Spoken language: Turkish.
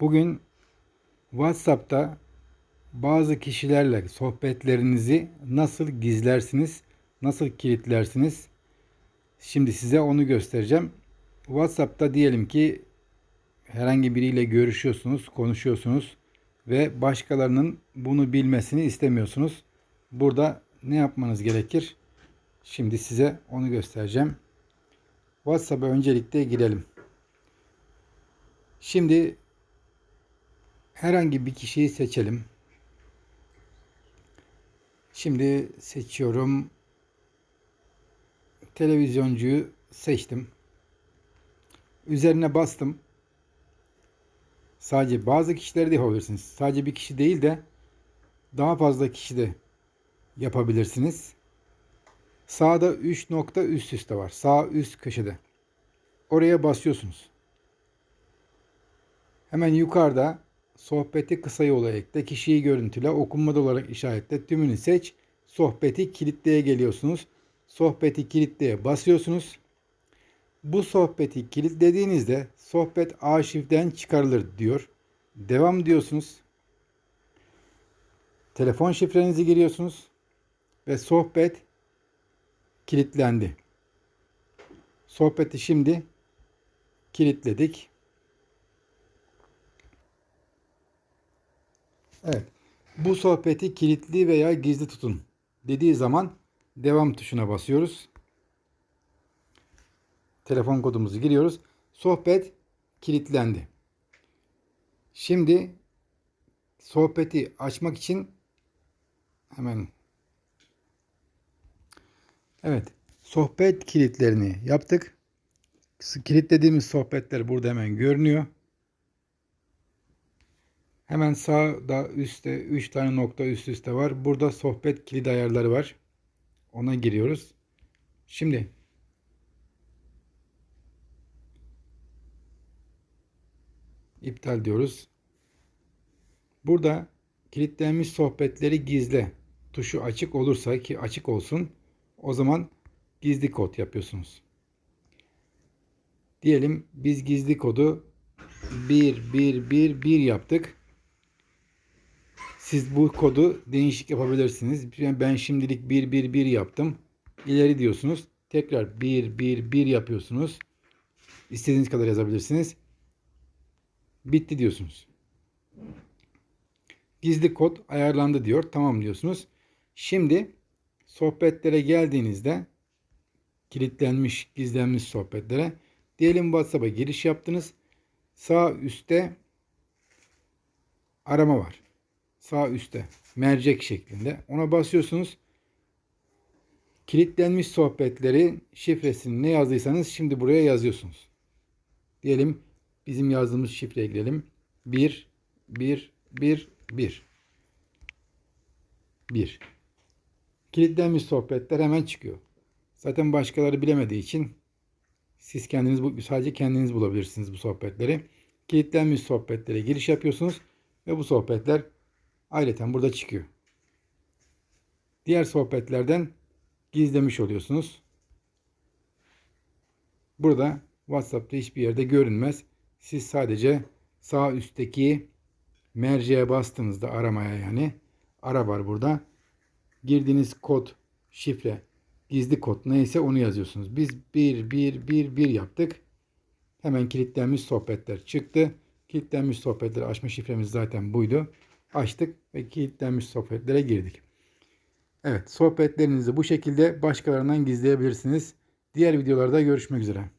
Bugün WhatsApp'ta bazı kişilerle sohbetlerinizi nasıl gizlersiniz, nasıl kilitlersiniz? Şimdi size onu göstereceğim. WhatsApp'ta diyelim ki herhangi biriyle görüşüyorsunuz, konuşuyorsunuz ve başkalarının bunu bilmesini istemiyorsunuz. Burada ne yapmanız gerekir? Şimdi size onu göstereceğim. WhatsApp'a öncelikle girelim. Şimdi herhangi bir kişiyi seçelim. Şimdi seçiyorum. Televizyoncuyu seçtim. Üzerine bastım. Sadece bazı kişileri de yapabilirsiniz. Sadece bir kişi değil de daha fazla kişi de yapabilirsiniz. Sağda 3 nokta üst üste var. Sağ üst köşede. Oraya basıyorsunuz. Hemen yukarıda sohbeti kısa yola ekle, kişiyi görüntüle, okunmadı olarak işaretle, tümünü seç, sohbeti kilitleye geliyorsunuz. Sohbeti kilitleye basıyorsunuz. Bu sohbeti kilitlediğinizde sohbet arşivden çıkarılır diyor. Devam diyorsunuz. Telefon şifrenizi giriyorsunuz ve sohbet kilitlendi. Sohbeti şimdi kilitledik. Evet. Bu sohbeti kilitli veya gizli tutun dediği zaman devam tuşuna basıyoruz. Telefon kodumuzu giriyoruz. Sohbet kilitlendi. Şimdi sohbeti açmak için hemen Evet. Sohbet kilitlerini yaptık. Kilitlediğimiz sohbetler burada hemen görünüyor. Hemen sağda üstte 3 tane nokta üst üste var. Burada sohbet kilit ayarları var. Ona giriyoruz. Şimdi iptal diyoruz. Burada kilitlenmiş sohbetleri gizle tuşu açık olursa ki açık olsun o zaman gizli kod yapıyorsunuz. Diyelim biz gizli kodu 1 1 1 1 yaptık. Siz bu kodu değişik yapabilirsiniz. Ben şimdilik 1 1 1 yaptım. İleri diyorsunuz. Tekrar 1 1 1 yapıyorsunuz. İstediğiniz kadar yazabilirsiniz. Bitti diyorsunuz. Gizli kod ayarlandı diyor. Tamam diyorsunuz. Şimdi sohbetlere geldiğinizde kilitlenmiş, gizlenmiş sohbetlere diyelim WhatsApp'a giriş yaptınız. Sağ üstte arama var. Sağ üstte mercek şeklinde. Ona basıyorsunuz. Kilitlenmiş sohbetleri şifresini ne yazdıysanız şimdi buraya yazıyorsunuz. Diyelim bizim yazdığımız şifreye girelim. 1 1 1 1 1 kilitlenmiş sohbetler hemen çıkıyor. Zaten başkaları bilemediği için siz kendiniz sadece kendiniz bulabilirsiniz bu sohbetleri. Kilitlenmiş sohbetlere giriş yapıyorsunuz ve bu sohbetler ayrıca burada çıkıyor. Diğer sohbetlerden gizlemiş oluyorsunuz. Burada WhatsApp'ta hiçbir yerde görünmez. Siz sadece sağ üstteki merceğe bastığınızda aramaya yani ara var burada girdiğiniz kod, şifre, gizli kod neyse onu yazıyorsunuz. Biz 1 1 1 1 yaptık. Hemen kilitlenmiş sohbetler çıktı. Kilitlenmiş sohbetleri açma şifremiz zaten buydu. Açtık ve kilitlenmiş sohbetlere girdik. Evet, sohbetlerinizi bu şekilde başkalarından gizleyebilirsiniz. Diğer videolarda görüşmek üzere.